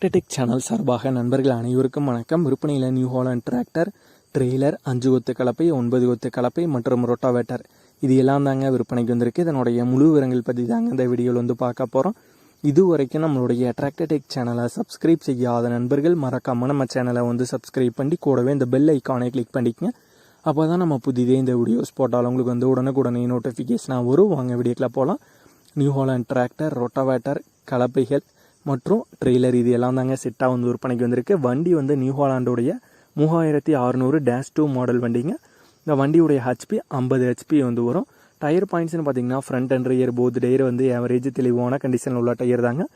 Tractor Tech channel சார்பாக நண்பர்கள் அனைவருக்கும் வணக்கம். விற்பனையில் நியூ ஹாலண்ட் டிராக்டர் ட்ரெய்லர் அஞ்சு கொத்து கலப்பை ஒன்பது கொத்து கலப்பை மற்றும் ரொட்டாவேட்டர் இது எல்லாம் தாங்க விற்பனைக்கு வந்திருக்கு. இதனுடைய முழு விவரங்கள் பற்றி தாங்க இந்த வீடியோவில் வந்து பார்க்க போகிறோம் இது வரைக்கும் நம்மளுடைய டிராக்டர்டெக் சேனலை சப்ஸ்கிரைப் செய்யாத நண்பர்கள் மறக்காமல் நம்ம சேனலை வந்து சப்ஸ்கிரைப் பண்ணி கூடவே இந்த பெல் ஐக்கானை கிளிக் பண்ணிக்கங்க. அப்போ தான் நம்ம புதிதே இந்த வீடியோஸ் போட்டாலும் உங்களுக்கு வந்து உடனுக்குடனே நோட்டிஃபிகேஷனாக வரும். வாங்க வீடியோக்கில் போகலாம் நியூ ஹாலண்ட் டிராக்டர் ரொட்டாவேட்டர் கலப்பைகள் மற்றும் ட்ரெய்லர் இது எல்லாம் தாங்க செட்டாக வந்து விற்பனைக்கு வந்திருக்கு. வண்டி வந்து நியூ ஹாலாண்டோடைய மூவாயிரத்தி அறநூறு டேஷ் டூ மாடல் வண்டிங்க. இந்த வண்டியுடைய ஹெச்பி ஐம்பது ஹெச்பி வந்து வரும். டயர் பாயிண்ட்ஸ்னு பார்த்தீங்கன்னா front and rear both tyre வந்து ஆவரேஜ் தெளிவான கண்டிஷனில் உள்ள டயர் தாங்க.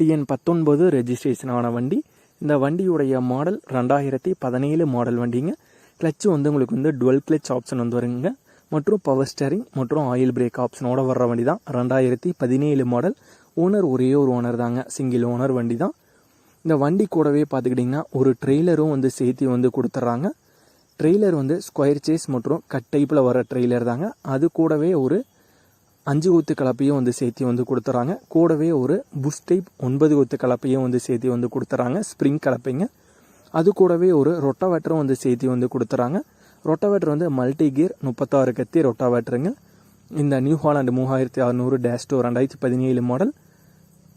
டிஎன் பத்தொன்பது ரெஜிஸ்ட்ரேஷனான வண்டி. இந்த வண்டியுடைய மாடல் ரெண்டாயிரத்தி பதினேழு மாடல் வண்டிங்க. கிளச்சு வந்து உங்களுக்கு வந்து டுவெல் கிளச் ஆப்ஷன் வந்து வருங்க. மற்றும் பவர் ஸ்டேரிங் மற்றும் ஆயில் பிரேக் ஆப்ஷனோட வர்ற வண்டி தான் ரெண்டாயிரத்தி பதினேழு மாடல் ஓனர் ஒரே ஒரு ஓனர் தாங்க. சிங்கிள் ஓனர் வண்டி தான் இந்த வண்டி கூடவே பார்த்துக்கிட்டிங்கன்னா ஒரு ட்ரெய்லரும் வந்து சேர்த்து வந்து கொடுத்துட்றாங்க. ட்ரெய்லர் வந்து ஸ்கொயர் சேஸ் மற்றும் கட் டைப்பில் வர ட்ரெய்லர் தாங்க. அது கூடவே ஒரு அஞ்சு குத்து கலப்பையும் வந்து சேர்த்து வந்து கொடுத்துட்றாங்க. கூடவே ஒரு புஷ் டைப் ஒன்பது குத்து கலப்பையும் வந்து சேர்த்து வந்து கொடுத்துட்றாங்க. ஸ்ப்ரிங் கலப்பைங்க. அது கூடவே ஒரு ரொட்டவேட்டரும் வந்து சேர்த்து வந்து கொடுத்துட்றாங்க. ரொட்டாவேட்டர் வந்து மல்டி கியர் முப்பத்தாறு கத்தி ரொட்டாவேட்டருங்க இந்த நியூ ஹாலாண்டு மூவாயிரத்தி அறநூறு டேஷ் டூ ரெண்டாயிரத்தி பதினேழு மாடல்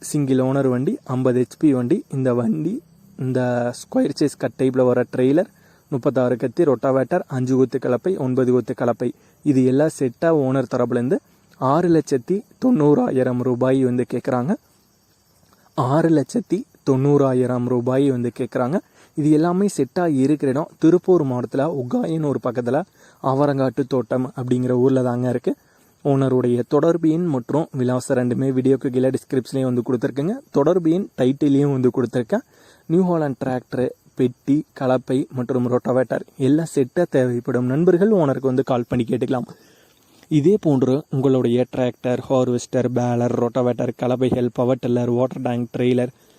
சிங்கிள் ஓனர் வண்டி ஐம்பது ஹெச்பி வண்டி. இந்த வண்டி இந்த ஸ்கொயர் சேஸ் கட் டைப்பில் வர ட்ரெய்லர் முப்பத்தாறு கத்தி ரொட்டாவேட்டர் அஞ்சு கொத்து கலப்பை ஒன்பது கொத்து கலப்பை. இது எல்லாம் செட்டாக ஓனர் தரப்புலேருந்து ஆறு லட்சத்தி தொண்ணூறாயிரம் ரூபாய் வந்து கேட்குறாங்க ஆறு லட்சத்தி தொண்ணூறாயிரம் ரூபாய் வந்து கேட்குறாங்க இது எல்லாமே செட்டாக இருக்கிற இடம். திருப்பூர் மாவட்டத்தில் உகாயின்னு ஒரு பக்கத்தில் அவரங்காட்டு தோட்டம் அப்படிங்கிற ஊரில் தாங்க இருக்குது ஓனருடைய தொடர்பு எண் மற்றும் விலாசம் ரெண்டுமே வீடியோக்கு கீழே டிஸ்கிரிப்ஷன்லேயும் வந்து கொடுத்துருக்கேங்க. தொடர்பு எண் டைட்டிலையும் வந்து கொடுத்துருக்கேன். நியூ ஹாலண்ட் டிராக்டரு பெட்டி கலப்பை மற்றும் ரொட்டவேட்டர் எல்லாம் செட்டாக தேவைப்படும் நண்பர்கள் ஓனருக்கு வந்து கால் பண்ணி கேட்டுக்கலாம். இதே போன்று உங்களுடைய tractor harvester baler rotavator கலப்பைகள் power tiller water tank trailer